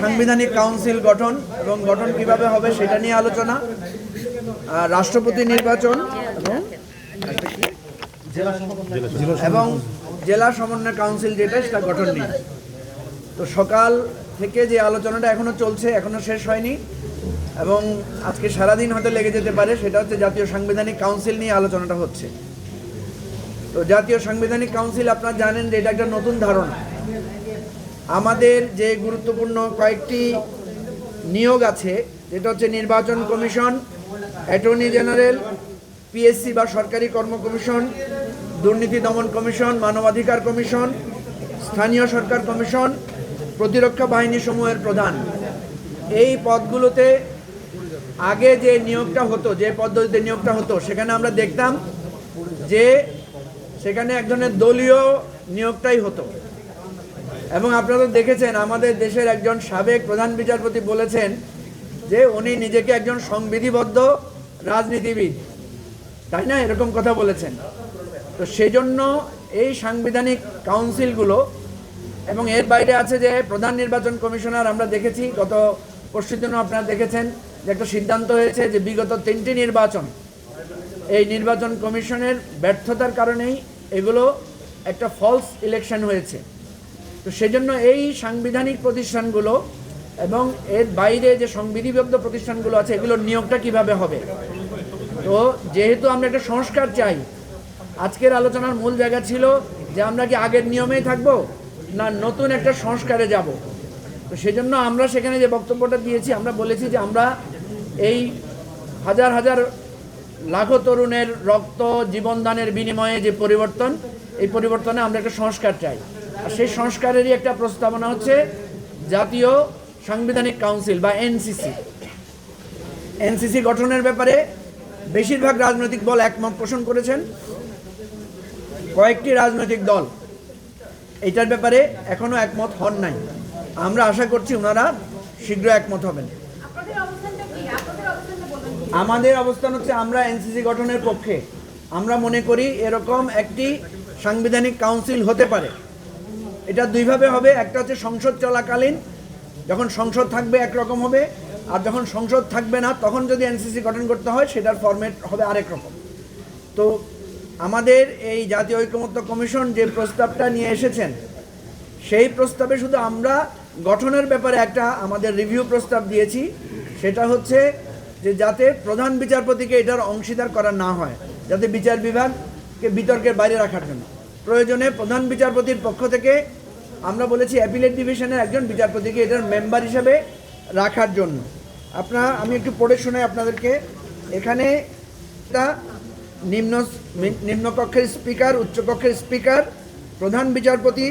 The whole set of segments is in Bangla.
সাংবিধানিক কাউন্সিল গঠন এবং গঠন কীভাবে হবে সেটা নিয়ে আলোচনা রাষ্ট্রপতি নির্বাচন এবং জেলা সমন্বয় কাউন্সিল যেটা সেটা গঠন নিয়ে। তো সকাল থেকে যে আলোচনাটা এখনও চলছে, এখনও শেষ হয়নি এবং আজকে সারাদিন হয়তো লেগে যেতে পারে, সেটা হচ্ছে জাতীয় সাংবিধানিক কাউন্সিল নিয়ে আলোচনাটা হচ্ছে। তো জাতীয় সাংবিধানিক কাউন্সিল, আপনারা জানেন যে এটা একটা নতুন ধারণা। আমাদের যে গুরুত্বপূর্ণ কয়েকটি নিয়োগ আছে, যেটা হচ্ছে নির্বাচন কমিশন, অ্যাটর্নি জেনারেল, পিএসসি বা সরকারি কর্ম কমিশন, দুর্নীতি দমন কমিশন, মানবাধিকার কমিশন, স্থানীয় সরকার কমিশন, প্রতিরক্ষা বাহিনী সমূহের প্রধান। এই পদগুলোতে আগে যে নিয়োগটা হতো, যে পদ্ধতিতে নিয়োগটা হতো, সেখানে আমরা দেখতাম যে সেখানে এক ধরনের দলীয় নিয়োগটাই হতো। এবং আপনারা দেখেছেন, আমাদের দেশের একজন সাবেক প্রধান বিচারপতি বলেছেন যে উনি নিজেকে একজন সংবিধিবদ্ধ রাজনীতিবিদ। তাই না? এরকম কথা বলেছেন। তো সেই জন্য এই সাংবিধানিক কাউন্সিলগুলো এবং এর বাইরে আছে যে প্রধান নির্বাচন কমিশনার আমরা দেখেছি, গত পরশু দিনও আপনারা দেখেছেন যে একটা সিদ্ধান্ত হয়েছে যে বিগত তিনটি নির্বাচন, এই নির্বাচন কমিশনের ব্যর্থতার কারণেই এগুলো একটা ফলস ইলেকশন হয়েছে। তো সেজন্য এই সাংবিধানিক প্রতিষ্ঠানগুলো এবং এর বাইরে যে সংবিধিবদ্ধ প্রতিষ্ঠানগুলো আছে, এগুলোর নিয়োগটা কীভাবে হবে? তো যেহেতু আমরা একটা সংস্কার চাই, আজকের আলোচনার মূল জায়গা ছিল যে আমরা কি আগের নিয়মেই থাকব না নতুন একটা সংস্কারে যাব? তো সেজন্য আমরা সেখানে যে বক্তব্যটা দিয়েছি, আমরা বলেছি যে আমরা এই হাজার হাজার লাখো তরুণের রক্ত, জীবনদানের বিনিময়ে যে পরিবর্তন, এই পরিবর্তনে আমরা একটা সংস্কার চাই। আর সেই সংস্কারেরই একটা প্রস্তাবনা হচ্ছে জাতীয় সাংবিধানিক কাউন্সিল বা এনসিসি। এনসিসি গঠনের ব্যাপারে বেশিরভাগ রাজনৈতিক দল একমত পোষণ করেছেন। কয়েকটি রাজনৈতিক দল এটার ব্যাপারে এখনও একমত হন নাই। আমরা আশা করছি ওনারা শীঘ্র একমত হবেন। আমাদের অবস্থান হচ্ছে আমরা এনসিসি গঠনের পক্ষে। আমরা মনে করি এরকম একটি সাংবিধানিক কাউন্সিল হতে পারে। এটা দুইভাবে হবে, একটা হচ্ছে সংসদ চলাকালীন, যখন সংসদ থাকবে একরকম হবে, আর যখন সংসদ থাকবে না, তখন যদি এনসিসি গঠন করতে হয়, সেটার ফরম্যাট হবে আরেক রকম। তো আমাদের এই জাতীয় ঐকমত্য কমিশন যে প্রস্তাবটা নিয়ে এসেছেন, সেই প্রস্তাবে শুধু আমরা গঠনের ব্যাপারে একটা আমাদের রিভিউ প্রস্তাব দিয়েছি, সেটা হচ্ছে যে যাতে প্রধান বিচারপতিকে এটার অংশীদার করা না হয়, যাতে বিচার বিভাগকে বিতর্কের বাইরে রাখার জন্য। প্রয়োজনে প্রধান বিচারপতির পক্ষ থেকে আমরা বলেছি অ্যাপিলেট ডিভিশনের একজন বিচারপতিকে এটার মেম্বার হিসাবে রাখার জন্য। আপনার, আমি একটু পড়ে শুনে আপনাদেরকে। এখানে একটা নিম্ন, নিম্নকক্ষের স্পিকার, উচ্চকক্ষের স্পিকার, প্রধান বিচারপতি,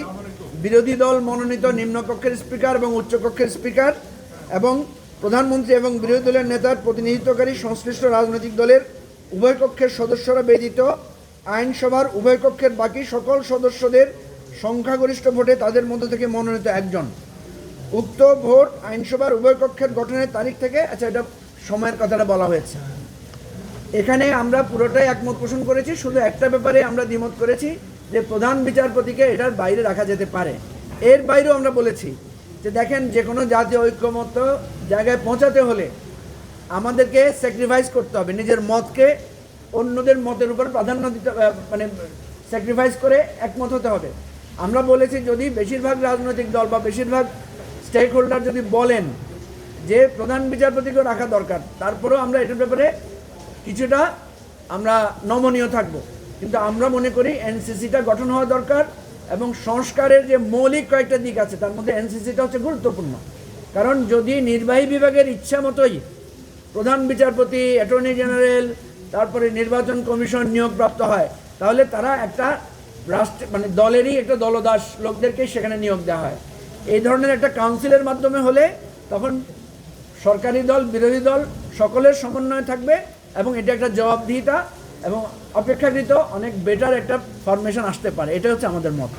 বিরোধী দল মনোনীত নিম্নকক্ষের স্পিকার এবং উচ্চকক্ষের স্পিকার এবং প্রধানমন্ত্রী এবং বিরোধী দলের নেতার প্রতিনিধিত্বকারী সংশ্লিষ্ট রাজনৈতিক দলের উভয় কক্ষের সদস্যরা ব্যতীত আইনসভার উভয় কক্ষের বাকি সকল সদস্যদের সংখ্যাগরিষ্ঠ ভোটে তাদের মধ্য থেকে মনোনীত একজন। উক্ত ভোট আইনসভার উভয় কক্ষের গঠনের তারিখ থেকে আচ্ছা এটা সময়ের কথাটা বলা হয়েছে। এখানে আমরা পুরোটাই একমত পোষণ করেছি, শুধু একটা ব্যাপারে আমরা দ্বিমত করেছি যে প্রধান বিচারপতিকে এটার বাইরে রাখা যেতে পারে। এর বাইরেও আমরা বলেছি যে দেখেন যে কোনো জাতীয় ঐক্যমত জায়গায় পৌঁছাতে হলে আমাদেরকে স্যাক্রিফাইস করতে হবে, নিজের মতকে অন্যদের মতের উপর প্রাধান্য দিতে মানে স্যাক্রিফাইস করে একমত হতে হবে। আমরা বলেছি যদি বেশিরভাগ রাজনৈতিক দল বা বেশিরভাগ স্টেক হোল্ডার যদি বলেন যে প্রধান বিচারপতিকেও রাখা দরকার, তারপরেও আমরা এটার ব্যাপারে কিছুটা আমরা নমনীয় থাকব। কিন্তু আমরা মনে করি এনসিসিটা গঠন হওয়া দরকার এবং সংস্কারের যে মৌলিক কয়েকটা দিক আছে, তার মধ্যে এনসিসিটা হচ্ছে গুরুত্বপূর্ণ। কারণ যদি নির্বাহী বিভাগের ইচ্ছা মতোই প্রধান বিচারপতি, অ্যাটর্নি জেনারেল তারপরে নির্বাচন কমিশন নিয়োগপ্রাপ্ত হয় তাহলে তারা একটা রাষ্ট্র মানে দলেরই একটা দলদাস লোকদেরকে সেখানে নিয়োগ দেওয়া হয়। এই ধরনের একটা কাউন্সিলের মাধ্যমে হলে তখন সরকারি দল বিরোধী দল সকলের সমন্বয় থাকবে এবং এটা একটা জবাবদিহিতা এবং অপেক্ষাকৃত অনেক বেটার একটা ফরমেশন আসতে পারে। এটা হচ্ছে আমাদের মত।